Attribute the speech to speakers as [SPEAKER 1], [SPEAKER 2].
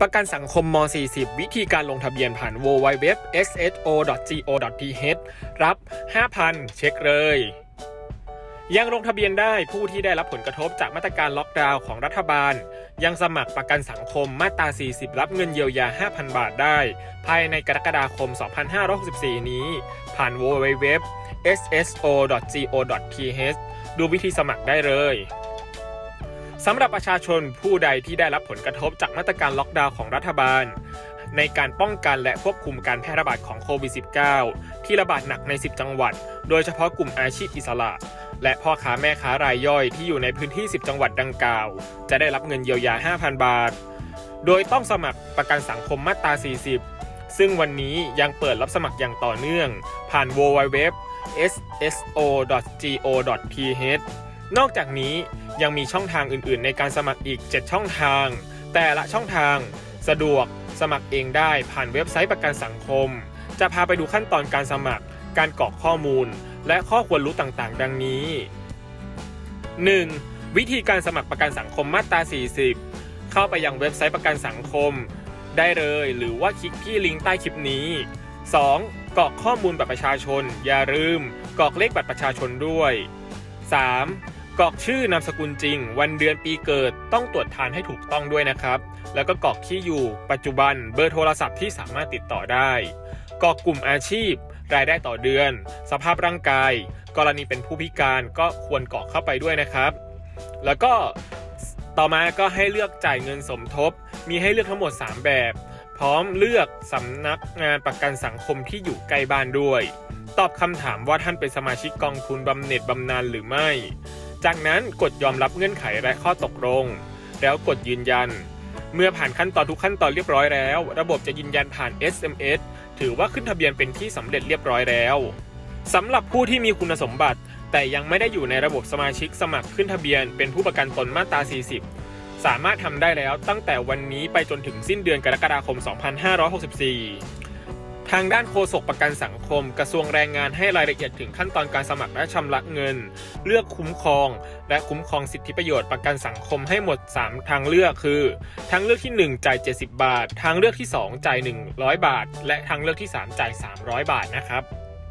[SPEAKER 1] ประกันสังคมม 40 วิธีการลงทะเบียนผ่าน www.sso.go.th รับ 5,000 เช็คเลย ยังลงทะเบียนได้ผู้ที่ได้รับผลกระทบจากมาตรการล็อกดาวน์ของรัฐบาล ยังสมัครประกันสังคมมาตรา 40 รับเงินเยียวยา 5,000 บาทได้ ภายในกรกฎาคม 2564 นี้ ผ่าน www.sso.go.th ดูวิธีสมัครได้เลย สำหรับประชาชนผู้ใดที่ได้รับผลกระทบจากมาตรการล็อกดาวน์ของรัฐบาล ในการป้องกันและควบคุมการแพร่ระบาดของโควิด -19 ที่ระบาดหนักใน 10 จังหวัด โดยเฉพาะกลุ่มอาชีพอิสระ และพ่อค้าแม่ค้ารายย่อยที่อยู่ในพื้นที่ 10 จังหวัดดังกล่าว จะได้รับเงินเยียวยา 5,000 บาท โดยต้องสมัครประกันสังคมมาตรา 40 ซึ่งวันนี้ยังเปิดรับสมัครอย่างต่อเนื่อง ผ่าน www.sso.go.th นอกจากนี้ยังมีช่องทางอื่นๆ ในการสมัครอีก 7 ช่องทาง แต่ละช่องทางสะดวกสมัครเองได้ผ่านเว็บไซต์ประกันสังคม จะพาไปดูขั้นตอนการสมัคร การกรอกข้อมูล และข้อควรรู้ต่างๆ ดังนี้ 1. วิธีการสมัครประกันสังคมมาตรา 40 เข้าไปยังเว็บไซต์ประกันสังคม ได้เลยหรือว่าคลิกที่ลิงก์ใต้คลิปนี้ 2. กรอกข้อมูลบัตรประชาชน อย่าลืมกรอกเลขบัตรประชาชนด้วย 3. กรอกชื่อนามสกุลจริง วันเดือนปีเกิดต้องตรวจทานให้ถูกต้องด้วยนะครับ แล้วก็กรอกที่อยู่ ปัจจุบันเบอร์โทรศัพท์ที่สามารถติดต่อได้กรอกกลุ่มอาชีพ รายได้ต่อเดือน สภาพร่างกาย กรณีเป็นผู้พิการก็ควรกรอกเข้าไปด้วยนะครับ แล้วก็ต่อมาก็ให้เลือกจ่ายเงินสมทบ มีให้เลือกทั้งหมด 3 แบบ พร้อมเลือกสำนักงานประกันสังคมที่อยู่ใกล้บ้านด้วย ตอบคำถามว่าท่านเป็นสมาชิกกองทุนบำเหน็จบำนาญหรือไม่ จากนั้นกดยอมรับเงื่อนไขและข้อตกลง แล้วกดยืนยัน เมื่อผ่านขั้นตอนทุกขั้นตอนเรียบร้อยแล้ว ระบบจะยืนยันผ่าน SMS ถือว่าขึ้นทะเบียนเป็นที่สำเร็จเรียบร้อยแล้วสำหรับผู้ที่มีคุณสมบัติ แต่ยังไม่ได้อยู่ในระบบสมาชิกสมัครขึ้นทะเบียนเป็นผู้ประกันตนมาตรา 40 สามารถทำได้แล้วตั้งแต่วันนี้ไปจนถึงสิ้นเดือนกรกฎาคม 2564 ทางด้านโฆษกประกันสังคม กระทรวงแรงงานให้รายละเอียดถึงขั้นตอนการสมัครและชำระเงิน เลือกคุ้มครอง และคุ้มครองสิทธิประโยชน์ประกันสังคมให้หมด 3 ทางเลือกคือ ทางเลือกที่ 1 จ่าย 70 บาท ทางเลือกที่ 2 จ่าย 100 บาท และทางเลือกที่ 3 จ่าย 300 บาทนะครับ